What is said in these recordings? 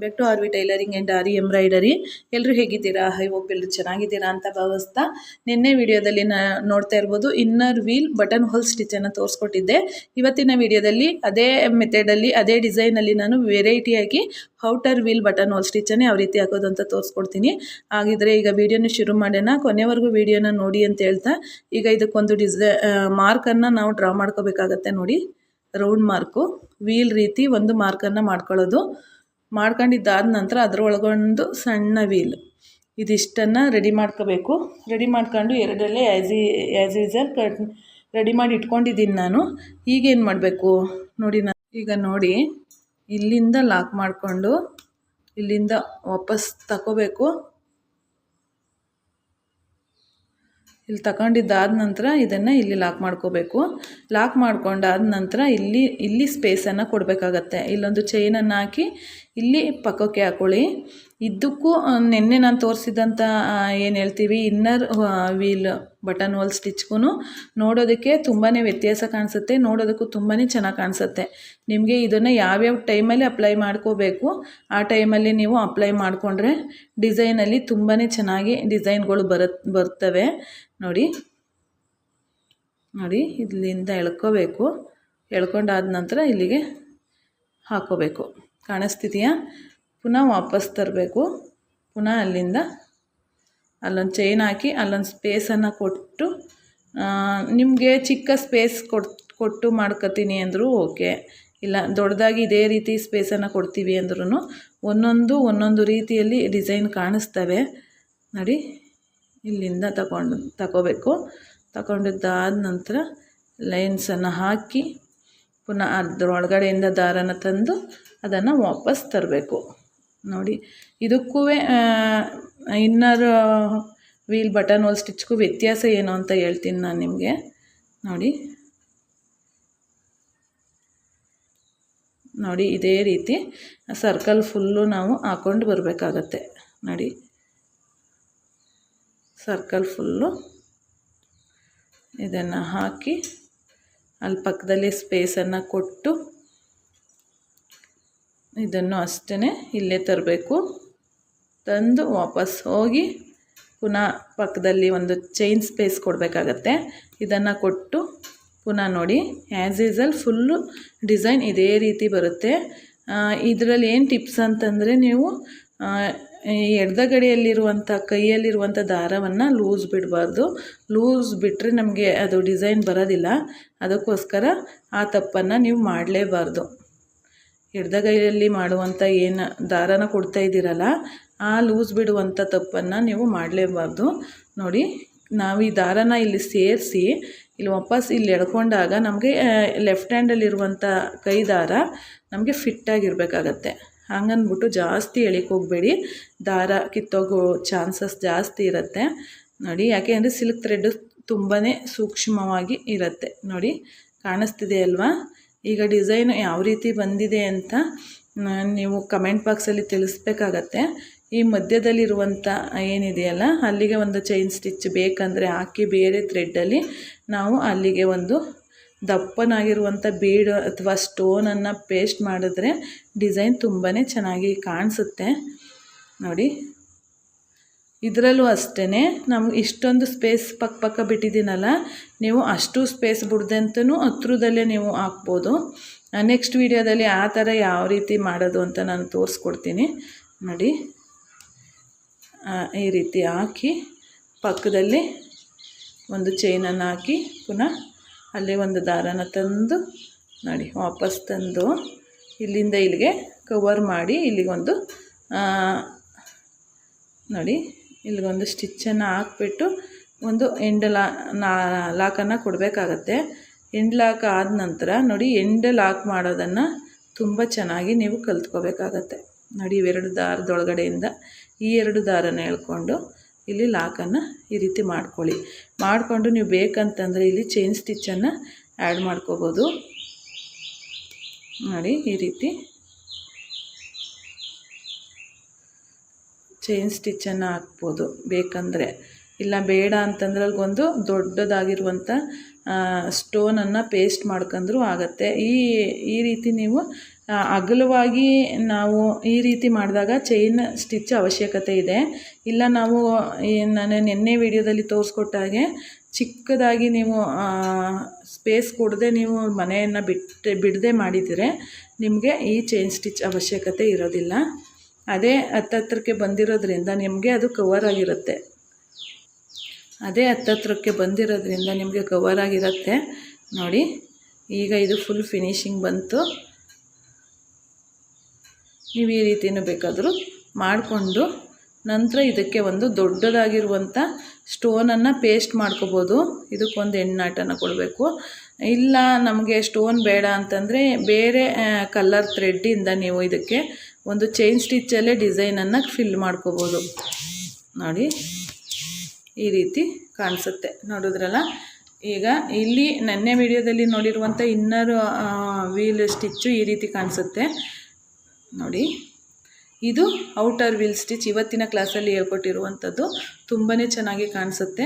Back to R V tailoring and aari embroidery ಎಲ್ಲರೂ ಹೇಗಿದ್ದೀರಾ? I hope ಎಲ್ಲರೂ ಚೆನ್ನಾಗಿದ್ದೀರಾ ಅಂತ ಭಾವಿಸ್ತಾ ನಿನ್ನೆ ವಿಡಿಯೋದಲ್ಲಿ ನಾ ನೋಡ್ತಾ ಇರ್ಬೋದು. ಇನ್ನರ್ ವೀಲ್ ಬಟನ್ ಹೋಲ್ ಸ್ಟಿಚನ್ನು ತೋರಿಸ್ಕೊಟ್ಟಿದ್ದೆ. ಇವತ್ತಿನ ವಿಡಿಯೋದಲ್ಲಿ ಅದೇ ಮೆಥಡಲ್ಲಿ ಅದೇ ಡಿಸೈನಲ್ಲಿ ನಾನು ವೆರೈಟಿಯಾಗಿ ಔಟರ್ ವೀಲ್ ಬಟನ್ ಹೋಲ್ ಸ್ಟಿಚನ್ನೇ ಯಾವ ರೀತಿ ಹಾಕೋದು ಅಂತ ತೋರಿಸ್ಕೊಡ್ತೀನಿ. ಹಾಗಿದ್ರೆ ಈಗ ವಿಡಿಯೋನ ಶುರು ಮಾಡೋಣ. ಕೊನೆವರೆಗೂ ವಿಡಿಯೋನ ನೋಡಿ ಅಂತ ಹೇಳ್ತಾ ಈಗ ಇದಕ್ಕೊಂದು ಡಿಸೈ ಮಾರ್ಕನ್ನು ನಾವು ಡ್ರಾ ಮಾಡ್ಕೋಬೇಕಾಗತ್ತೆ ನೋಡಿ. ರೌಂಡ್ ಮಾರ್ಕು ವೀಲ್ ರೀತಿ ಒಂದು ಮಾರ್ಕನ್ನು ಮಾಡ್ಕೊಳ್ಳೋದು. ಮಾಡ್ಕೊಂಡಿದ್ದಾದ ನಂತರ ಅದರೊಳಗೊಂದು ಸಣ್ಣ ವೀಲ್. ಇದಿಷ್ಟನ್ನು ರೆಡಿ ಮಾಡ್ಕೋಬೇಕು. ರೆಡಿ ಮಾಡ್ಕೊಂಡು ಎರಡಲ್ಲೇ ಆ್ಯಸ್ ಈ ಆ್ಯಸ್ ಯೂಸಲ್ ಕಟ್ ರೆಡಿ ಮಾಡಿ ಇಟ್ಕೊಂಡಿದ್ದೀನಿ ನಾನು. ಈಗೇನು ಮಾಡಬೇಕು? ನೋಡಿ ನಾನು ಈಗ ನೋಡಿ, ಇಲ್ಲಿಂದ ಲಾಕ್ ಮಾಡಿಕೊಂಡು ಇಲ್ಲಿಂದ ವಾಪಸ್ ತಗೋಬೇಕು ಇಲ್ಲಿ ತಗೊಂಡಿದ್ದಾದ ನಂತರ ಇದನ್ನು ಇಲ್ಲಿ ಲಾಕ್ ಮಾಡ್ಕೋಬೇಕು. ಲಾಕ್ ಮಾಡ್ಕೊಂಡಾದ ನಂತರ ಇಲ್ಲಿ ಇಲ್ಲಿ ಸ್ಪೇಸನ್ನು ಕೊಡಬೇಕಾಗತ್ತೆ. ಇಲ್ಲೊಂದು ಚೈನನ್ನು ಹಾಕಿ ಇಲ್ಲಿ ಪಕ್ಕಕ್ಕೆ ಹಾಕೊಳ್ಳಿ. ಇದಕ್ಕೂ ನಿನ್ನೆ ನಾನು ತೋರಿಸಿದಂಥ ಏನು ಹೇಳ್ತೀವಿ ಇನ್ನರ್ ವೀಲ್ ಬಟನ್ ಹೋಲ್ ಸ್ಟಿಚ್ಗೂ ನೋಡೋದಕ್ಕೆ ತುಂಬಾ ವ್ಯತ್ಯಾಸ ಕಾಣಿಸುತ್ತೆ, ನೋಡೋದಕ್ಕೂ ತುಂಬಾ ಚೆನ್ನಾಗಿ ಕಾಣಿಸುತ್ತೆ. ನಿಮಗೆ ಇದನ್ನು ಯಾವ್ಯಾವ ಟೈಮಲ್ಲಿ ಅಪ್ಲೈ ಮಾಡ್ಕೋಬೇಕು, ಆ ಟೈಮಲ್ಲಿ ನೀವು ಅಪ್ಲೈ ಮಾಡಿಕೊಂಡ್ರೆ ಡಿಸೈನಲ್ಲಿ ತುಂಬಾ ಚೆನ್ನಾಗಿ ಡಿಸೈನ್ಗಳು ಬರುತ್ತೆ ಬರ್ತವೆ. ನೋಡಿ ನೋಡಿ, ಇಲ್ಲಿಂದ ಎಳ್ಕೋಬೇಕು. ಎಳ್ಕೊಂಡಾದ ನಂತರ ಇಲ್ಲಿಗೆ ಹಾಕೋಬೇಕು. ಕಾಣಿಸ್ತಿದೆಯಾ? ಪುನಃ ವಾಪಸ್ ತರಬೇಕು. ಪುನಃ ಅಲ್ಲಿಂದ ಅಲ್ಲೊಂದು ಚೈನ್ ಹಾಕಿ ಅಲ್ಲೊಂದು ಸ್ಪೇಸನ್ನು ಕೊಟ್ಟು ನಿಮಗೆ ಚಿಕ್ಕ ಸ್ಪೇಸ್ ಕೊಟ್ಟು ಕೊಟ್ಟು ಮಾಡ್ಕೊತೀನಿ ಅಂದರೂ ಓಕೆ ಇಲ್ಲ, ದೊಡ್ಡದಾಗಿ ಇದೇ ರೀತಿ ಸ್ಪೇಸನ್ನು ಕೊಡ್ತೀವಿ ಅಂದ್ರೂ ಒಂದೊಂದು ಒಂದೊಂದು ರೀತಿಯಲ್ಲಿ ಡಿಸೈನ್ ಕಾಣಿಸ್ತವೆ. ನೋಡಿ, ಇಲ್ಲಿಂದ ತಗೊಂಡು, ತಗೋಬೇಕು. ತಗೊಂಡಿದ್ದಾದ ನಂತರ ಲೈನ್ಸನ್ನು ಹಾಕಿ ಪುನಃ ಅದರೊಳಗಡೆಯಿಂದ ದಾರನ ತಂದು ಅದನ್ನು ವಾಪಸ್ ತರಬೇಕು. ನೋಡಿ ಇದಕ್ಕೂ ಇನ್ನರ್ ವೀಲ್ ಬಟನ್ ಹೋಲ್ ಸ್ಟಿಚ್ಗೂ ವ್ಯತ್ಯಾಸ ಏನು ಅಂತ ಹೇಳ್ತೀನಿ ನಾನು ನಿಮಗೆ. ನೋಡಿ. ನೋಡಿ, ಇದೇ ರೀತಿ ಸರ್ಕಲ್ ಫುಲ್ಲು ನಾವು ಹಾಕ್ಕೊಂಡು ಬರಬೇಕಾಗತ್ತೆ. ನೋಡಿ. ಸರ್ಕಲ್ ಫುಲ್ಲು ಇದನ್ನು ಹಾಕಿ ಅಲ್ಲಿ ಪಕ್ಕದಲ್ಲಿ ಸ್ಪೇಸನ್ನು ಕೊಟ್ಟು ಇದನ್ನು ಅಷ್ಟೇ ಇಲ್ಲೇ ತರಬೇಕು. ತಂದು ವಾಪಸ್ ಹೋಗಿ ಪುನಃ ಪಕ್ಕದಲ್ಲಿ ಒಂದು ಚೈನ್ ಸ್ಪೇಸ್ ಕೊಡಬೇಕಾಗತ್ತೆ. ಇದನ್ನು ಕೊಟ್ಟು ಪುನಃ ನೋಡಿ ಆ್ಯಸ್ ಈಸಲ್ ಫುಲ್ಲು ಡಿಸೈನ್ ಇದೇ ರೀತಿ ಬರುತ್ತೆ. ಇದರಲ್ಲಿ ಏನು ಟಿಪ್ಸ್ ಅಂತಂದರೆ ನೀವು ಎಡದಗಡೆಯಲ್ಲಿರುವಂಥ ಕೈಯಲ್ಲಿರುವಂಥ ದಾರವನ್ನು ಲೂಸ್ ಬಿಡಬಾರ್ದು. ಲೂಸ್ ಬಿಟ್ಟರೆ ನಮಗೆ ಅದು ಡಿಸೈನ್ ಬರೋದಿಲ್ಲ. ಅದಕ್ಕೋಸ್ಕರ ಆ ತಪ್ಪನ್ನು ನೀವು ಮಾಡಲೇಬಾರ್ದು. ಎಡದಗೈಯಲ್ಲಿ ಮಾಡುವಂಥ ಏನು ದಾರನ ಕೊಡ್ತಾ ಇದ್ದೀರಲ್ಲ ಆ ಲೂಸ್ ಬಿಡುವಂಥ ತಪ್ಪನ್ನು ನೀವು ಮಾಡಲೇಬಾರ್ದು. ನೋಡಿ, ನಾವು ಈ ದಾರನ ಇಲ್ಲಿ ಸೇರಿಸಿ, ಇಲ್ಲಿ ವಾಪಸ್ ಇಲ್ಲಿ ಎಳ್ಕೊಂಡಾಗ ನಮಗೆ ಲೆಫ್ಟ್ ಹ್ಯಾಂಡಲ್ಲಿರುವಂಥ ಕೈ ದಾರ ನಮಗೆ ಫಿಟ್ಟಾಗಿರಬೇಕಾಗತ್ತೆ ಹಂಗನ್ಬಿಟ್ಟು ಜಾಸ್ತಿ ಹೋಗಬೇಡಿ. ದಾರ ಕಿತ್ತೋಗೋ ಚಾನ್ಸಸ್ ಜಾಸ್ತಿ ಇರುತ್ತೆ. ನೋಡಿ, ಯಾಕೆ ಅಂದರೆ ಸಿಲ್ಕ್ ಥ್ರೆಡ್ ತುಂಬಾ ಸೂಕ್ಷ್ಮವಾಗಿ ಇರುತ್ತೆ. ನೋಡಿ, ಕಾಣಿಸ್ತಿದೆ ಅಲ್ವಾ? ಈಗ ಡಿಸೈನ್ ಯಾವ ರೀತಿ ಬಂದಿದೆ ಅಂತ ನೀವು ಕಮೆಂಟ್ ಬಾಕ್ಸಲ್ಲಿ ತಿಳಿಸ್ಬೇಕಾಗತ್ತೆ. ಈ ಮಧ್ಯದಲ್ಲಿರುವಂಥ ಏನಿದೆಯಲ್ಲ, ಅಲ್ಲಿಗೆ ಒಂದು ಚೈನ್ ಸ್ಟಿಚ್ ಬೇಕಂದರೆ ಹಾಕಿ ಬೇರೆ ಥ್ರೆಡ್ಡಲ್ಲಿ ನಾವು ಅಲ್ಲಿಗೆ ಒಂದು ದಪ್ಪನಾಗಿರುವಂಥ ಬೀಡ್ ಅಥವಾ ಸ್ಟೋನನ್ನು ಪೇಸ್ಟ್ ಮಾಡಿದ್ರೆ ಡಿಸೈನ್ ತುಂಬಾ ಚೆನ್ನಾಗಿ ಕಾಣಿಸುತ್ತೆ. ನೋಡಿ, ಇದರಲ್ಲೂ ಅಷ್ಟೇ ನಮ್ಗೆ ಇಷ್ಟೊಂದು ಸ್ಪೇಸ್ ಪಕ್ಕ ಪಕ್ಕ ಬಿಟ್ಟಿದ್ದೀನಲ್ಲ, ನೀವು ಅಷ್ಟು ಸ್ಪೇಸ್ ಬಿಡ್ದಂತೂ ಹತ್ರದಲ್ಲೇ ನೀವು ಹಾಕ್ಬೋದು. ನೆಕ್ಸ್ಟ್ ವೀಡಿಯೋದಲ್ಲಿ ಆ ಥರ ಯಾವ ರೀತಿ ಮಾಡೋದು ಅಂತ ನಾನು ತೋರಿಸ್ಕೊಡ್ತೀನಿ. ನೋಡಿ. ಈ ರೀತಿ ಹಾಕಿ ಪಕ್ಕದಲ್ಲಿ ಒಂದು ಚೈನನ್ನು ಹಾಕಿ ಪುನಃ ಅಲ್ಲಿ ಒಂದು ದಾರನ ತಂದು ನೋಡಿ, ವಾಪಸ್ ತಂದು ಇಲ್ಲಿಂದ ಇಲ್ಲಿಗೆ ಕವರ್ ಮಾಡಿ ಇಲ್ಲಿಗೊಂದು ನೋಡಿ ಇಲ್ಲಿಗೊಂದು ಸ್ಟಿಚ್ಚನ್ನು ಹಾಕ್ಬಿಟ್ಟು ಒಂದು ಎಂಡ್ ಲಾ ಲಾಕನ್ನು ಕೊಡಬೇಕಾಗತ್ತೆ. ಎಂಡ್ ಲಾಕ್ ಆದ ನಂತರ ನೋಡಿ ಎಂಡ್ ಲಾಕ್ ಮಾಡೋದನ್ನು ತುಂಬ ಚೆನ್ನಾಗಿ ನೀವು ಕಲ್ತ್ಕೋಬೇಕಾಗತ್ತೆ. ನೋಡಿ ಇವೆರಡು ದಾರದೊಳಗಡೆಯಿಂದ ಈ ಎರಡು ದಾರನ ಎಳ್ಕೊಂಡು ಇಲ್ಲಿ ಲಾಕನ್ನು ಈ ರೀತಿ ಮಾಡ್ಕೊಳ್ಳಿ. ಮಾಡಿಕೊಂಡು ನೀವು ಬೇಕಂತಂದರೆ ಇಲ್ಲಿ ಚೈನ್ ಸ್ಟಿಚ್ಚನ್ನು ಆ್ಯಡ್ ಮಾಡ್ಕೋಬೋದು. ನೋಡಿ, ಈ ರೀತಿ ಚೈನ್ ಸ್ಟಿಚ್ಚನ್ನು ಹಾಕ್ಬೋದು. ಬೇಕಂದರೆ ಇಲ್ಲ, ಬೇಡ ಅಂತಂದ್ರೆ ಅಲ್ಲಿಗೊಂದು ದೊಡ್ಡದಾಗಿರುವಂಥ ಸ್ಟೋನನ್ನು ಪೇಸ್ಟ್ ಮಾಡ್ಕೊಂಡ್ರೂ ಆಗುತ್ತೆ. ಈ ಈ ರೀತಿ ನೀವು ಅಗಲವಾಗಿ ನಾವು ಈ ರೀತಿ ಮಾಡಿದಾಗ ಚೈನ್ ಸ್ಟಿಚ್ ಅವಶ್ಯಕತೆ ಇದೆ. ಇಲ್ಲ ನಾವು ನಾನು ನಿನ್ನೆ ವಿಡಿಯೋದಲ್ಲಿ ತೋರಿಸ್ಕೊಟ್ಟ ಹಾಗೆ ಚಿಕ್ಕದಾಗಿ ನೀವು ಸ್ಪೇಸ್ ಕೊಡದೆ ನೀವು ಮನೆಯನ್ನು ಬಿಟ್ಟು, ಬಿಡದೆ ಮಾಡಿದರೆ ನಿಮಗೆ ಈ ಚೈನ್ ಸ್ಟಿಚ್ ಅವಶ್ಯಕತೆ ಇರೋದಿಲ್ಲ. ಅದೇ ಹತ್ತತ್ರಕ್ಕೆ ಬಂದಿರೋದ್ರಿಂದ ನಿಮಗೆ ಅದು ಕವರ್ ಆಗಿರುತ್ತೆ. ಅದೇ ಹತ್ತತ್ರಕ್ಕೆ ಬಂದಿರೋದ್ರಿಂದ ನಿಮಗೆ ಕವರ್ ಆಗಿರುತ್ತೆ. ನೋಡಿ, ಈಗ ಇದು ಫುಲ್ ಫಿನಿಶಿಂಗ್ ಬಂತು. ನೀವು ಈ ರೀತಿಯೂ ಬೇಕಾದರೂ ಮಾಡಿಕೊಂಡು ನಂತರ ಇದಕ್ಕೆ ಒಂದು ದೊಡ್ಡದಾಗಿರುವಂಥ ಸ್ಟೋನನ್ನು ಪೇಸ್ಟ್ ಮಾಡ್ಕೋಬೋದು. ಇದಕ್ಕೊಂದು ಎಣ್ಣಾಟನ ಕೊಡಬೇಕು. ಇಲ್ಲ, ನಮಗೆ ಸ್ಟೋನ್ ಬೇಡ ಅಂತಂದರೆ ಬೇರೆ ಕಲರ್ ಥ್ರೆಡ್ಡಿಂದ ನೀವು ಇದಕ್ಕೆ ಒಂದು ಚೈನ್ ಸ್ಟಿಚ್ಚಲ್ಲೇ ಡಿಸೈನನ್ನು ಫಿಲ್ ಮಾಡ್ಕೋಬೋದು. ನೋಡಿ, ಈ ರೀತಿ ಕಾಣಿಸುತ್ತೆ. ನೋಡಿದ್ರಲ್ಲ? ಈಗ ಇಲ್ಲಿ ನೆನ್ನೆ ವಿಡಿಯೋದಲ್ಲಿ ನೋಡಿರುವಂಥ ಇನ್ನರ್ ವೀಲ್ ಸ್ಟಿಚ್ಚು ಈ ರೀತಿ ಕಾಣಿಸುತ್ತೆ. ನೋಡಿ. ಇದು ಔಟರ್ ವೀಲ್ ಸ್ಟಿಚ್ ಇವತ್ತಿನ ಕ್ಲಾಸಲ್ಲಿ ಹೇಳ್ಕೊಟ್ಟಿರುವಂಥದ್ದು ತುಂಬಾ ಚೆನ್ನಾಗಿ ಕಾಣಿಸುತ್ತೆ.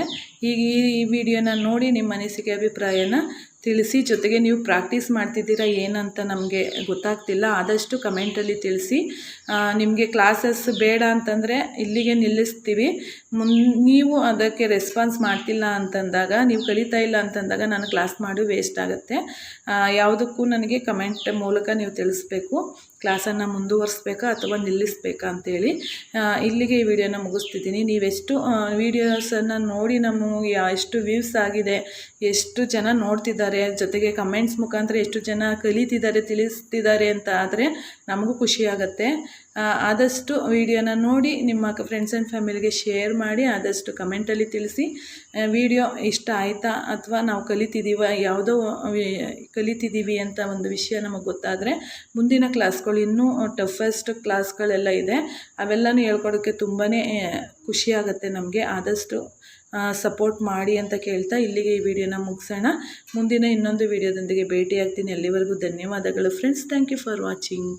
ಈಗ ಈ ವಿಡಿಯೋನ ನೋಡಿ ನಿಮ್ಮ ಅನಿಸಿಕೆ, ಅಭಿಪ್ರಾಯನ ತಿಳಿಸಿ, ಜೊತೆಗೆ ನೀವು ಪ್ರಾಕ್ಟೀಸ್ ಮಾಡ್ತಿದ್ದೀರಾ ಏನಂತ ನಮಗೆ ಗೊತ್ತಾಗ್ತಿಲ್ಲ, ಆದಷ್ಟು ಕಮೆಂಟಲ್ಲಿ ತಿಳಿಸಿ. ನಿಮಗೆ ಕ್ಲಾಸಸ್ ಬೇಡ ಅಂತಂದರೆ ಇಲ್ಲಿಗೆ ನಿಲ್ಲಿಸ್ತೀವಿ. ಮುನ್, ನೀವು ಅದಕ್ಕೆ ರೆಸ್ಪಾನ್ಸ್ ಮಾಡ್ತಿಲ್ಲ ಅಂತಂದಾಗ, ನೀವು ಕಲಿತಾ ಇಲ್ಲ ಅಂತಂದಾಗ ನಾನು ಕ್ಲಾಸ್ ಮಾಡಿ, ವೇಸ್ಟ್ ಆಗುತ್ತೆ. ಯಾವುದಕ್ಕೂ ನನಗೆ ಕಮೆಂಟ್ ಮೂಲಕ ನೀವು ತಿಳಿಸ್ಬೇಕು. ಕ್ಲಾಸನ್ನು ಮುಂದುವರಿಸ್ಬೇಕಾ ಅಥವಾ ನಿಲ್ಲಿಸ್ಬೇಕಾ ಅಂತೇಳಿ. ಇಲ್ಲಿಗೆ ಈ ವಿಡಿಯೋನ ಮುಗಿಸ್ತಿದ್ದೀನಿ. ನೀವೆಷ್ಟು ವೀಡಿಯೋಸನ್ನು ನೋಡಿ ನಮ್ಮ ಎಷ್ಟು ವ್ಯೂಸ್ ಆಗಿದೆ, ಎಷ್ಟು ಜನ ನೋಡ್ತಿದ್ದಾರೆ, ಜೊತೆಗೆ ಕಮೆಂಟ್ಸ್ ಮುಖಾಂತರ ಎಷ್ಟು ಜನ ಕಲಿತಿದ್ದಾರೆ, ತಿಳಿಸ್ತಿದ್ದಾರೆ ಅಂತ ಆದರೆ ನಮಗೂ ಖುಷಿಯಾಗತ್ತೆ ಆದಷ್ಟು ವಿಡಿಯೋನ ನೋಡಿ ನಿಮ್ಮ ಫ್ರೆಂಡ್ಸ್ ಆ್ಯಂಡ್ ಫ್ಯಾಮಿಲಿಗೆ ಶೇರ್ ಮಾಡಿ, ಆದಷ್ಟು ಕಮೆಂಟಲ್ಲಿ ತಿಳಿಸಿ. ವಿಡಿಯೋ ಇಷ್ಟ ಆಯಿತಾ ಅಥವಾ ನಾವು ಕಲಿತಿದ್ದೀವ ಯಾವುದೋ ಕಲಿತಿದ್ದೀವಿ ಅಂತ ಒಂದು ವಿಷಯ ನಮಗೆ ಗೊತ್ತಾದರೆ ಮುಂದಿನ ಕ್ಲಾಸ್ಗಳು ಇನ್ನೂ ಟಫೆಸ್ಟ್ ಕ್ಲಾಸ್ಗಳೆಲ್ಲ ಇದೆ. ಅವೆಲ್ಲನೂ ಹೇಳ್ಕೊಡೋಕ್ಕೆ ತುಂಬಾ ಖುಷಿಯಾಗುತ್ತೆ ನಮಗೆ. ಆದಷ್ಟು ಸಪೋರ್ಟ್ ಮಾಡಿ ಅಂತ ಕೇಳ್ತಾ ಇಲ್ಲಿಗೆ ಈ ವಿಡಿಯೋನ ಮುಗಿಸೋಣ. ಮುಂದಿನ ಇನ್ನೊಂದು ವಿಡಿಯೋದೊಂದಿಗೆ ಭೇಟಿಯಾಗ್ತೀನಿ. ಅಲ್ಲಿವರೆಗೂ ಧನ್ಯವಾದಗಳು friends thank you for watching